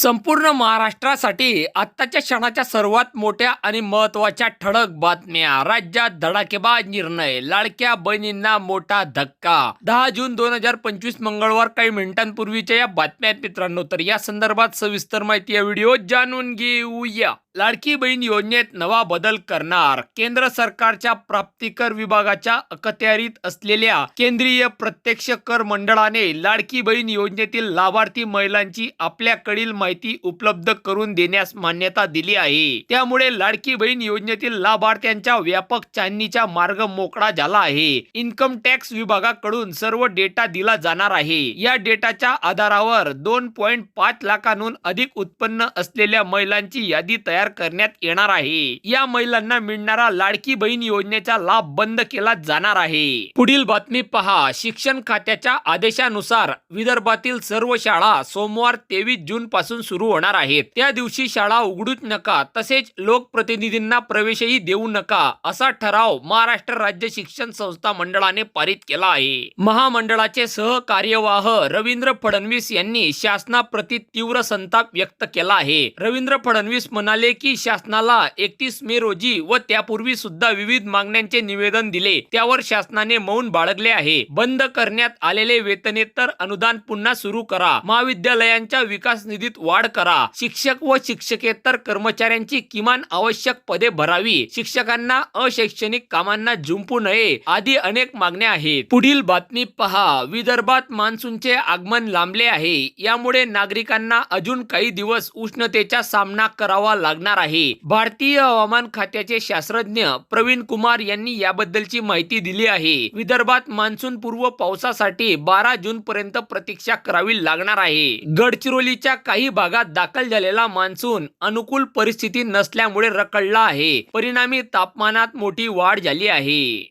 संपूर्ण महाराष्ट्रासाठी आत्ताच्या क्षणाच्या सर्वात मोठ्या आणि महत्त्वाच्या ठळक बातम्या. राज्यात धडाकेबाज निर्णय लाडक्या बहिणींना मोठा धक्का. दहा जून दोन हजार पंचवीस मंगळवार काही मिनिटांपूर्वीच्या या बातम्या आहेत मित्रांनो तर या संदर्भात सविस्तर माहिती या व्हिडिओ जाणून घेऊया. लाडकी बहीण योजनेत नवा बदल करणार. केंद्र सरकारच्या प्राप्तिकर विभागाच्या अखत्यारीत असलेल्या केंद्रीय प्रत्यक्ष कर मंडळाने लाडकी बहीण योजनेतील लाभार्थी महिलांची आपल्याकडील माहिती उपलब्ध करून देण्यास मान्यता दिली आहे. त्यामुळे लाडकी बहीण योजनेतील लाभार्थ्यांच्या व्यापक चांदणीचा मार्ग मोकळा झाला आहे. इन्कम टॅक्स विभागाकडून सर्व डेटा दिला जाणार आहे. या डेटाच्या आधारावर दोन पॉइंट पाच लाखांहून अधिक उत्पन्न असलेल्या महिलांची यादी तयार तयार करण्यात येणार आहे. या महिलांना मिळणारा लाडकी बहीण योजनेचा लाभ बंद केला जाणार आहे. पुढील बातमी पहा. शिक्षण खात्याच्या आदेशानुसार विदर्भातील सर्व शाळा सोमवार तेवीस जून पासून सुरू होणार आहेत. त्या दिवशी शाळा उघडूच नका तसेच लोकप्रतिनिधींना प्रवेशही देऊ नका असा ठराव महाराष्ट्र राज्य शिक्षण संस्था मंडळाने पारित केला आहे. महामंडळाचे सहकार्यवाह रवींद्र फडणवीस यांनी शासनाप्रती तीव्र संताप व्यक्त केला आहे. रवींद्र फडणवीस म्हणाले की शासनाला एकतीस मे रोजी व त्यापूर्वी सुद्धा विविध मागण्यांचे निवेदन दिले. त्यावर शासनाने मौन बाळगले आहे. बंद करण्यात आलेले वेतनेतर अनुदान पुन्हा सुरू करा. महाविद्यालयांच्या विकास निधीत वाढ करा. शिक्षक व शिक्षकेतर कर्मचाऱ्यांची किमान आवश्यक पदे भरावी. शिक्षकांना अशैक्षणिक कामांना झुंपू नये आदी अनेक मागण्या आहेत. पुढील बातमी पहा. विदर्भात मान्सूनचे आगमन लांबले आहे. यामुळे नागरिकांना अजून काही दिवस उष्णतेचा सामना करावा लागला लागणार आहे. भारतीय हवामान खात्याचे शास्त्रज्ञ प्रवीण कुमार यांनी याबद्दलची माहिती दिली आहे. विदर्भात मान्सून पूर्व पावसासाठी बारा जून पर्यंत प्रतीक्षा करावी लागणार आहे. गडचिरोलीच्या काही भागात दाखल झालेला मान्सून अनुकूल परिस्थिती नसल्यामुळे रखडला आहे. परिणामी तापमानात मोठी वाढ झाली आहे.